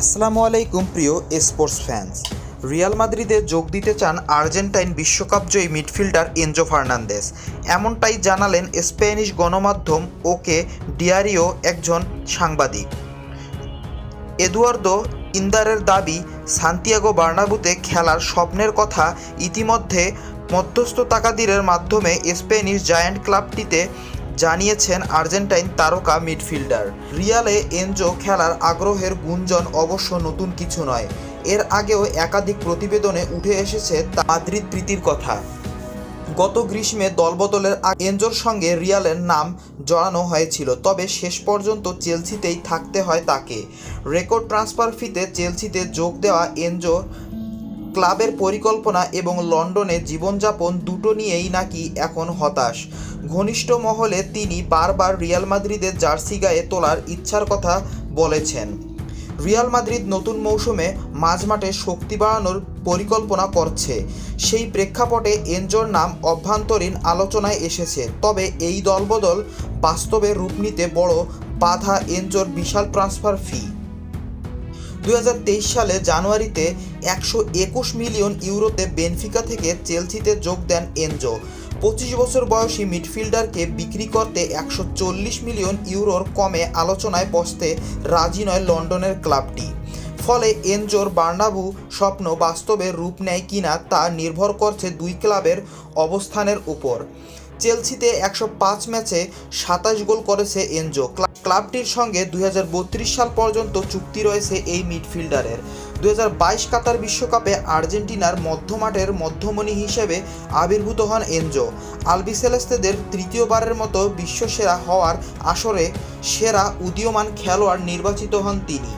আসসালামু আলাইকুম, প্রিয় স্পোর্টস ফ্যান্স। রিয়াল মাদ্রিদে যোগ দিতে চান আর্জেন্টাইন বিশ্বকাপ জয়ী মিডফিল্ডার এনজো ফার্নান্দেস এমনটাই জানালেন স্প্যানিশ গণমাধ্যম ওকে ডিয়ারিও একজন সাংবাদিক। এদুয়ার্দো ইন্দারের দাবি, সান্তিয়াগো বার্নাবুতে খেলার স্বপ্নের কথা ইতিমধ্যে মধ্যস্থ তাকাদিরের মাধ্যমে স্প্যানিশ জায়ান্ট ক্লাবটিতে জানিয়েছেন আর্জেন্টাইন তারকা মিডফিল্ডার। রিয়ালে এনজো খেলার আগ্রহের গুঞ্জন অবশ্য নতুন কিছু নয়। এর আগেও একাধিক প্রতিবেদনে উঠে এসেছে মাদ্রিদ প্রীতির কথা। গত গ্রীষ্মে দলবদলের এনজোর সঙ্গে রিয়ালের নাম জড়ানো হয়েছিল, তবে শেষ পর্যন্ত চেলসিতেই থাকতে হয় তাকে। রেকর্ড ট্রান্সফার ফিতে চেলসিতে যোগ দেওয়া এনজো ক্লাবের পরিকল্পনা এবং লন্ডনে জীবনযাপন দুটো নিয়েই নাকি এখন হতাশ। ঘনিষ্ঠ মহলে তিনি বারবার রিয়াল মাদ্রিদের জার্সি গায়ে তোলার ইচ্ছার কথা বলেছেন। রিয়াল মাদ্রিদ নতুন মৌসুমে মাঝমাঠে শক্তি বাড়ানোর পরিকল্পনা করছে। সেই প্রেক্ষাপটে এনজোর নাম অভ্যন্তরীণ আলোচনায় এসেছে। তবে এই দলবদল বাস্তবে রূপ নিতে বড় বাধা এনজোর বিশাল ট্রান্সফার ফি। দুই হাজার তেইশ সালে জানুয়ারিতে একশো একুশ মিলিয়ন ইউরোতে বেনফিকা থেকে চেলসিতে যোগ দেন এনজো। পঁচিশ বছর বয়সী মিডফিল্ডারকে বিক্রি করতে একশো চল্লিশ মিলিয়ন ইউরোর কমে আলোচনায় বসতে রাজি নয় লন্ডনের ক্লাবটি। ফলে এনজোর বার্নাবু স্বপ্ন বাস্তবে রূপ নেয় কিনা তা নির্ভর করছে দুই ক্লাবের অবস্থানের উপর। চেলসিতে একশো পাঁচ ম্যাচে সাতাশ গোল করেছে এনজো। ক্লাবটির সঙ্গে দুই হাজার বত্রিশ সাল পর্যন্ত চুক্তি রয়েছে এই মিডফিল্ডারের। দু হাজার বাইশ কাতার বিশ্বকাপে আর্জেন্টিনার মধ্যমাঠের মধ্যমণি হিসেবে আবির্ভূত হন এনজো। আলবিসেলেস্তেদের তৃতীয়বারের মতো বিশ্বসেরা হওয়ার আসরে সেরা উদীয়মান খেলোয়াড় নির্বাচিত হন তিনি।